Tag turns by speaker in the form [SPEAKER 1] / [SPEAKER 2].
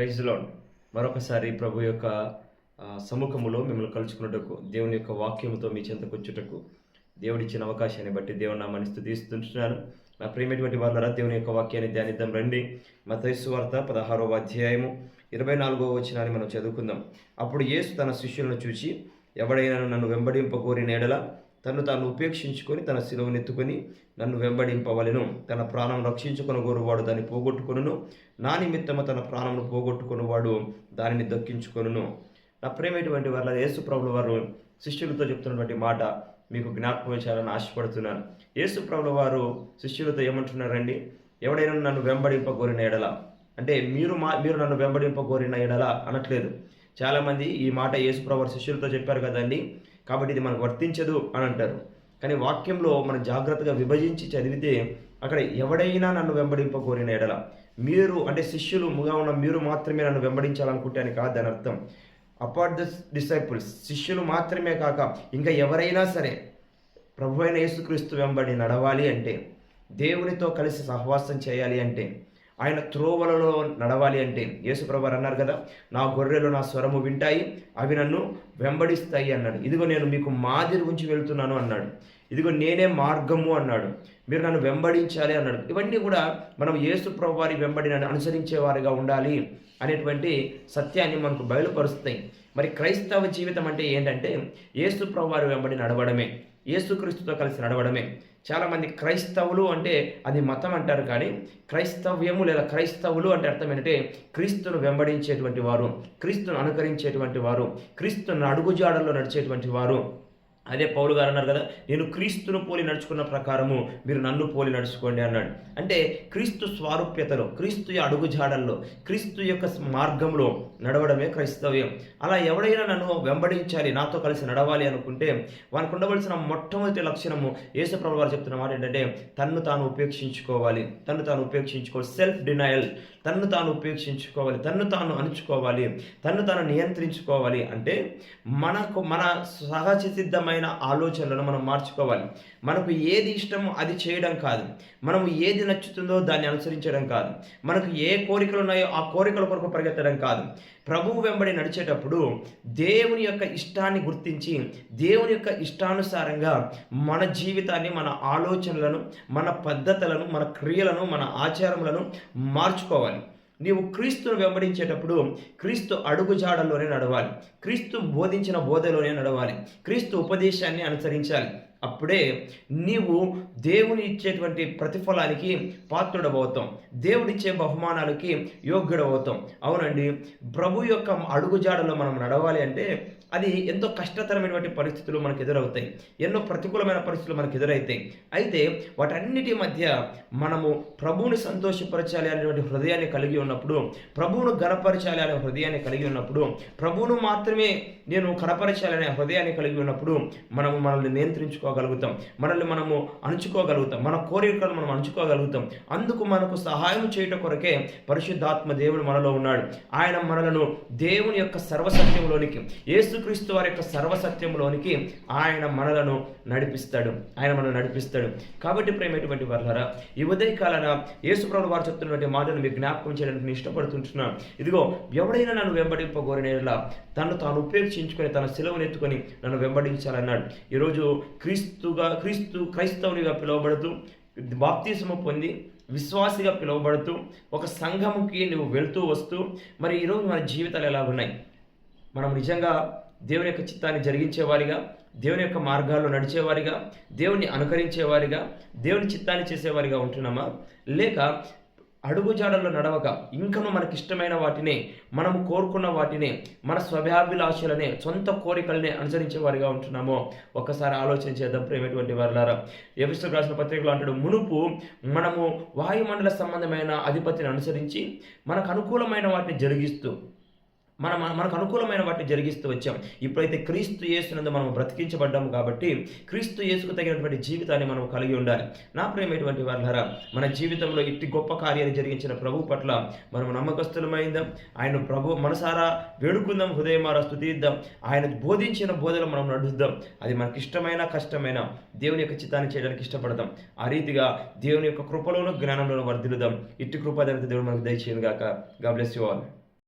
[SPEAKER 1] ప్రైజ్లో మరొకసారి ప్రభు యొక్క సముఖములో మిమ్మల్ని కలుసుకున్నటకు దేవుని యొక్క వాక్యముతో మీ చెంతకు వచ్చుటకు దేవుడిచ్చిన అవకాశాన్ని బట్టి దేవుని నామాన్ని స్థుతిస్తుంటున్నాను. నా ప్రియమైనటువంటి వాళ్ళరా దేవుని యొక్క వాక్యాన్ని ధ్యానిద్దాం రండి. మతైసు వార్త పదహారవ అధ్యాయము ఇరవై నాలుగవ వచనాన్ని మనం చదువుకుందాం. అప్పుడు యేసు తన శిష్యులను చూసి ఎవడైనా నన్ను వెంబడింపకోరిన ఎడల తను తాను ఉపేక్షించుకొని తన శిలువనెత్తుకొని నన్ను వెంబడింపవలెను. తన ప్రాణం రక్షించుకొని వాడు దాన్ని పోగొట్టుకొనును. నా నిమిత్తము తన ప్రాణమును పోగొట్టుకున్నవాడు దానిని దక్కించుకొనును. నా ప్రేమైనటువంటి వారి యేసు ప్రభుల వారు శిష్యులతో చెప్తున్నటువంటి మాట మీకు జ్ఞాపకం చేయాలని ఆశపడుతున్నాను. యేసు ప్రభుల వారు శిష్యులతో ఏమంటున్నారండి? ఎవడైనా నన్ను వెంబడింపకోరిన ఎడల? అంటే మీరు మా మీరు నన్ను వెంబడింపకోరిన ఎడల? అనట్లేదు. చాలామంది ఈ మాట యేసు ప్రభు శిష్యులతో చెప్పారు కదండి. కాబట్టి ఇది మనకు వర్తించదు అని అంటారు. కానీ వాక్యంలో మనం జాగ్రత్తగా విభజించి చదివితే అక్కడ ఎవడైనా నన్ను వెంబడింపకోరిన ఎడల. మీరు అంటే శిష్యులు ముగా ఉన్న మీరు మాత్రమే నన్ను వెంబడించాలనుకుంటే అని కాదు దాని అర్థం. అపార్ట్ ద డిసైపుల్స్ శిష్యులు మాత్రమే కాక ఇంకా ఎవరైనా సరే ప్రభు అయిన యేసుక్రీస్తు వెంబడి నడవాలి అంటే దేవునితో కలిసి సహవాసం చేయాలి అంటే ఆయన త్రోవలలో నడవాలి అంటే యేసుప్రభారు అన్నారు కదా నా గొర్రెలు నా స్వరము వింటాయి అవి నన్ను వెంబడిస్తాయి అన్నాడు. ఇదిగో నేను మీకు మాదిరి ఉంచి వెళ్తున్నాను అన్నాడు. ఇదిగో నేనే మార్గము అన్నాడు. మీరు నన్ను వెంబడించాలి అన్నాడు. ఇవన్నీ కూడా మనం యేసు వారి వెంబడి నన్ను అనుసరించేవారిగా ఉండాలి అనేటువంటి సత్యాన్ని మనకు బయలుపరుస్తాయి. మరి క్రైస్తవ జీవితం అంటే ఏంటంటే యేసు వారి వెంబడి నడవడమే యేసుక్రీస్తుతో కలిసి నడవడమే. చాలామంది క్రైస్తవులు అంటే అది మతం అంటారు కానీ క్రైస్తవ్యము లేదా క్రైస్తవులు అంటే అర్థం ఏంటంటే క్రీస్తును వెంబడించేటువంటి వారు క్రీస్తును అనుకరించేటువంటి వారు క్రీస్తును అడుగుజాడల్లో నడిచేటువంటి వారు. అదే పౌలు గారు అన్నారు కదా నేను క్రీస్తును పోలి నడుచుకున్న ప్రకారము మీరు నన్ను పోలి నడుచుకోండి అన్నాడు. అంటే క్రీస్తు స్వారూప్యతలో క్రీస్తు అడుగుజాడల్లో క్రీస్తు యొక్క మార్గంలో నడవడమే క్రైస్తవ్యం. అలా ఎవడైనా నన్ను వెంబడించాలి నాతో కలిసి నడవాలి అనుకుంటే వానికి ఉండవలసిన మొట్టమొదటి లక్షణము యేసుప్రభు వారు చెప్తున్న మాట ఏంటంటే తన్ను తాను ఉపేక్షించుకోవాలి తన్ను తాను ఉపేక్షించుకోవాలి సెల్ఫ్ డినయల్ తన్ను తాను ఉపేక్షించుకోవాలి తన్ను తాను అణుచుకోవాలి తన్ను తాను నియంత్రించుకోవాలి అంటే మనకు మన సహజ సిద్ధమైన ఆలోచనలను మనం మార్చుకోవాలి. మనకు ఏది ఇష్టమో అది చేయడం కాదు. మనము ఏది నచ్చుతుందో దాన్ని అనుసరించడం కాదు. మనకు ఏ కోరికలు ఉన్నాయో ఆ కోరికల కొరకు పరిగెత్తడం కాదు. ప్రభువు వెంబడి నడిచేటప్పుడు దేవుని యొక్క ఇష్టాన్ని గుర్తించి దేవుని యొక్క ఇష్టానుసారంగా మన జీవితాన్ని మన ఆలోచనలను మన పద్ధతులను మన క్రియలను మన ఆచారములను మార్చుకోవాలి. నీవు క్రీస్తును వెంబడించేటప్పుడు క్రీస్తు అడుగుజాడల్లోనే నడవాలి. క్రీస్తు బోధించిన బోధలోనే నడవాలి. క్రీస్తు ఉపదేశాన్ని అనుసరించాలి. అప్పుడే నీవు దేవుని ఇచ్చేటువంటి ప్రతిఫలానికి పాత్రుడబోతాం దేవుడిచ్చే బహుమానాలకి యోగ్యుడవుతాం అవునండి ప్రభు యొక్క అడుగుజాడలో మనం నడవాలి అంటే అది ఎంతో కష్టతరమైనటువంటి పరిస్థితులు మనకు ఎదురవుతాయి. ఎన్నో ప్రతికూలమైన పరిస్థితులు మనకు ఎదురవుతాయి అయితే వాటన్నిటి మధ్య మనము ప్రభువుని సంతోషపరచాలి అనేటువంటి హృదయాన్ని కలిగి ఉన్నప్పుడు ప్రభువును గణపరచాలి అనే హృదయాన్ని కలిగి ఉన్నప్పుడు ప్రభువును మాత్రమే నేను కనపరచాలి అనే హృదయాన్ని కలిగి ఉన్నప్పుడు మనము మనల్ని నియంత్రించుకోగలుగుతాం మనల్ని మనము అణుచుకోగలుగుతాం. మన కోరికలను మనం అణుచుకోగలుగుతాం. అందుకు మనకు సహాయం చేయట కొరకే పరిశుద్ధాత్మ దేవుడు మనలో ఉన్నాడు. ఆయన మనలను దేవుని యొక్క సర్వసత్యంలోనికి యేసుక్రీస్తు వారి యొక్క సర్వసత్యంలోనికి ఆయన మనలను నడిపిస్తాడు. ఆయన మనల్ని నడిపిస్తాడు. కాబట్టి ప్రేమటువంటి వర్లరా ఈ ఉదయకాలన యేసుప్రభు వారు చెప్తున్నటువంటి మాటను మీకు జ్ఞాపకం చేయడానికి నేను ఇష్టపడుతుంటున్నాను ఇదిగో ఎవడైనా నన్ను వెంబడింపగోరిన తను తాను ఉపేక్షించుకొని తన సెలవును ఎత్తుకొని నన్ను వెంబడించాలన్నాడు. ఈరోజు క్రీస్తుగా క్రీస్తు క్రైస్తవునిగా పిలువబడుతూ బాప్తీసము పొంది విశ్వాసిగా పిలువబడుతూ ఒక సంఘముకి నువ్వు వెళ్తూ వస్తూ మరి ఈరోజు మన జీవితాలు ఎలా ఉన్నాయి? మనం నిజంగా దేవుని యొక్క చిత్తాన్ని జరిగించేవారిగా దేవుని యొక్క మార్గాల్లో నడిచేవారిగా దేవుని అనుకరించేవారిగా దేవుని చిత్తాన్ని చేసేవారిగా ఉంటున్నామా? లేక అడుగుజాడల్లో నడవక ఇంకను మనకి ఇష్టమైన వాటినే మనము కోరుకున్న వాటినే మన స్వభాభిలాషలనే సొంత కోరికలనే అనుసరించే వారిగా ఉంటున్నామో ఒక్కసారి ఆలోచన చేద్దాం ప్రేమటువంటి వారులారా. ఎవిస్టు రాసిన పత్రికలు అంటాడు మునుపు మనము వాయుమండల సంబంధమైన అధిపతిని అనుసరించి మనకు అనుకూలమైన వాటిని జరిగిస్తూ మనం మన- మనకు అనుకూలమైన వాటిని జరిగిస్తూ వచ్చాం. ఇప్పుడైతే క్రీస్తు యేసునందు మనం బ్రతికించబడ్డాము కాబట్టి క్రీస్తు యేసుకు తగినటువంటి జీవితాన్ని మనం కలిగి ఉండాలి. నా ప్రేమైనటువంటి వాళ్ళరా మన జీవితంలో ఇట్టి గొప్ప కార్యాలు జరిగించిన ప్రభు పట్ల మనం నమ్మకస్తులమైందాం. ఆయన ప్రభు మనసారా వేడుకుందాం హృదయమారా స్థుతిద్దాం ఆయన బోధించిన బోధలు మనం నడుద్దాం. అది మనకి ఇష్టమైన కష్టమైన దేవుని యొక్క చిత్తాన్ని చేయడానికి ఇష్టపడతాం. ఆ రీతిగా దేవుని యొక్క కృపలోను జ్ఞానంలోనూ వర్ధిలుదాం ఇట్టి కృపాదనత దేవుడు మనకు దయచేయను గాక గా బ్లెస్ యు ఆల్.